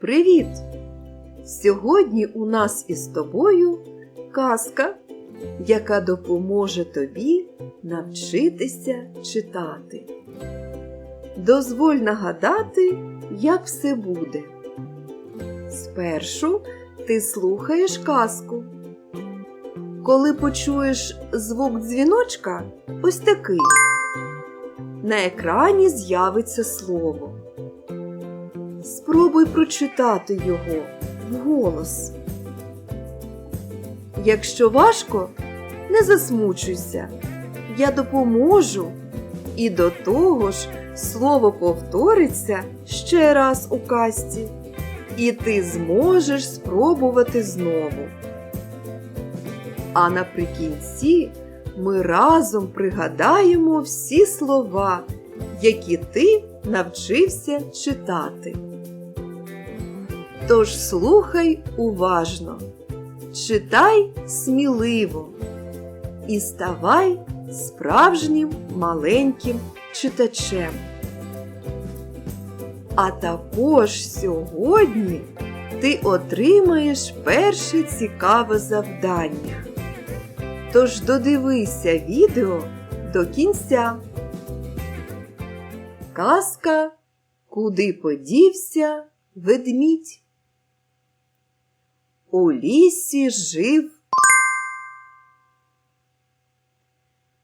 Привіт! Сьогодні у нас із тобою казка, яка допоможе тобі навчитися читати. Дозволь нагадати, як все буде. Спершу ти слухаєш казку. Коли почуєш звук дзвіночка, ось такий. На екрані з'явиться слово. Спробуй прочитати його вголос. Якщо важко, не засмучуйся. Я допоможу. І до того ж, слово повториться ще раз у казці, і ти зможеш спробувати знову. А наприкінці ми разом пригадаємо всі слова, які ти навчився читати. Тож слухай уважно, читай сміливо і ставай справжнім маленьким читачем. А також сьогодні ти отримаєш перше цікаве завдання. Тож додивися відео до кінця. Казка Куди подівся ведмідь? У лісі жив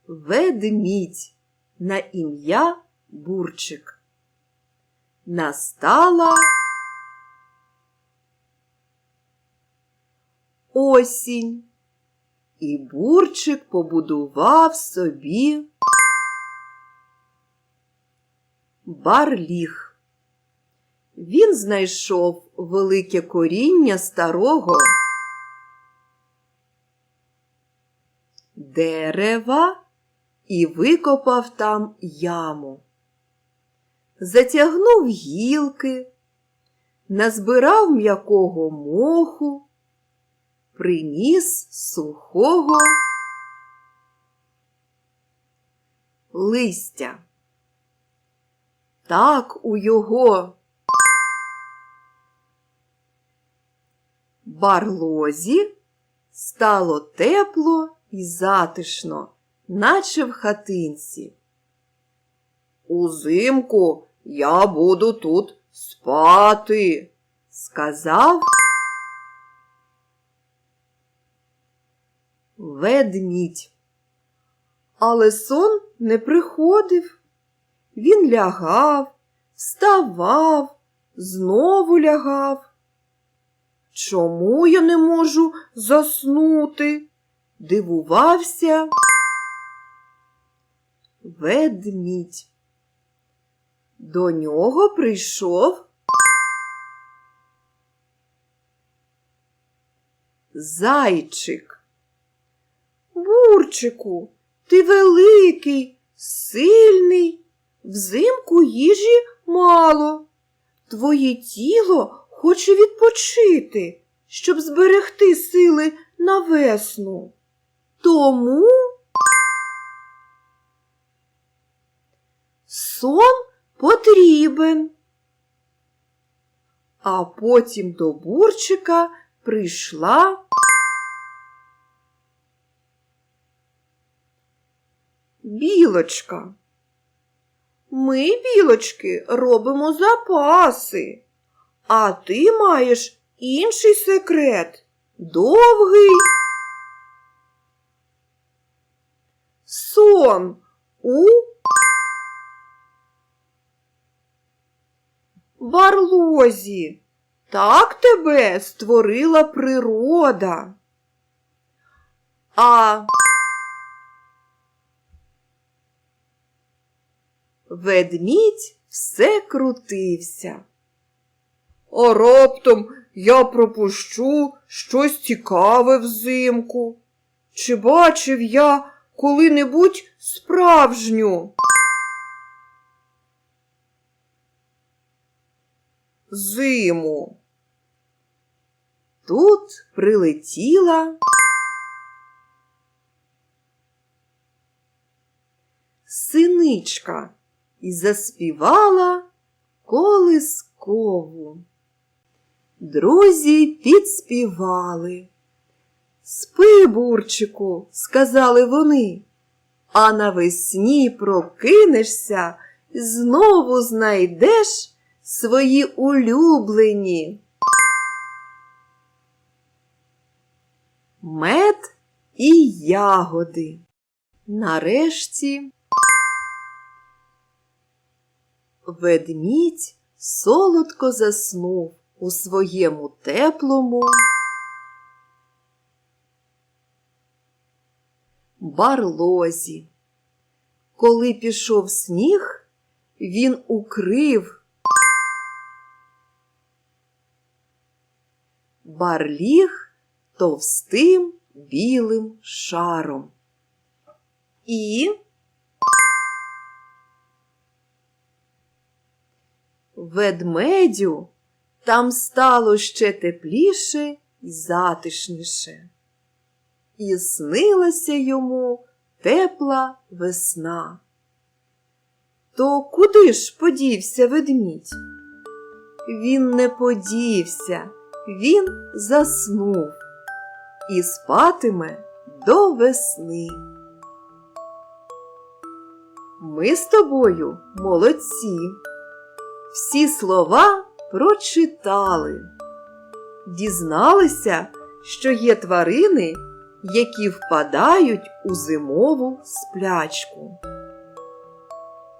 ведмідь на ім'я Бурчик. Настала осінь, і Бурчик побудував собі барліг. Він знайшов велике коріння старого дерева і викопав там яму. Затягнув гілки, назбирав м'якого моху, приніс сухого листя. Так у його барлозі стало тепло і затишно, наче в хатинці. Узимку я буду тут спати, сказав ведмідь. Але сон не приходив. Він лягав, вставав, знову лягав. Чому я не можу заснути? Дивувався ведмідь. До нього прийшов зайчик. Бурчику, ти великий, сильний, взимку їжі мало. Твоє тіло хоче відпочити, щоб зберегти сили на весну. Тому сон потрібен. А потім до бурчика прийшла білочка. Ми, білочки, робимо запаси, а ти маєш інший секрет довгий. Сон у барлозі. Так тебе створила природа. А ведмідь все крутився. А раптом я пропущу щось цікаве взимку. Чи бачив я коли-небудь справжню? Зиму. Тут прилетіла синичка. і заспівала колискову. Друзі підспівали. Спи, бурчику, сказали вони, а навесні прокинешся, знову знайдеш свої улюблені. Мед і ягоди. Нарешті ведмідь солодко заснув у своєму теплому барлозі. Коли пішов сніг, він укрив барліг товстим білим шаром. І ведмедю там стало ще тепліше й затишніше. І снилася йому тепла весна. То куди ж подівся ведмідь? Він не подівся, він заснув і спатиме до весни. Ми з тобою молодці, всі слова прочитали, дізналися, що є тварини, які впадають у зимову сплячку.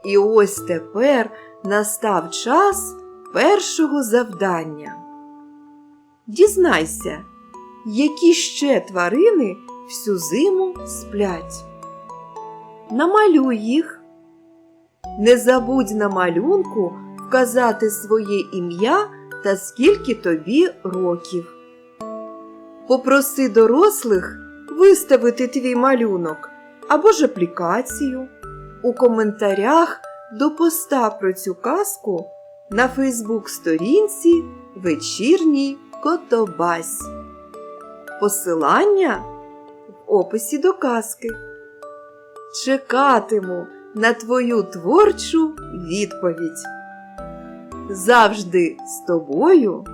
І ось тепер настав час першого завдання. Дізнайся, які ще тварини всю зиму сплять. Намалюй їх. Не забудь на малюнку вказати своє ім'я та скільки тобі років. Попроси дорослих виставити твій малюнок або ж аплікацію у коментарях до поста про цю казку на Фейсбук-сторінці Вечірній Котобась. Посилання в описі до казки. Чекатиму на твою творчу відповідь. Завжди з тобою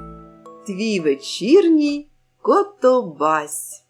твій вечірній Котобась.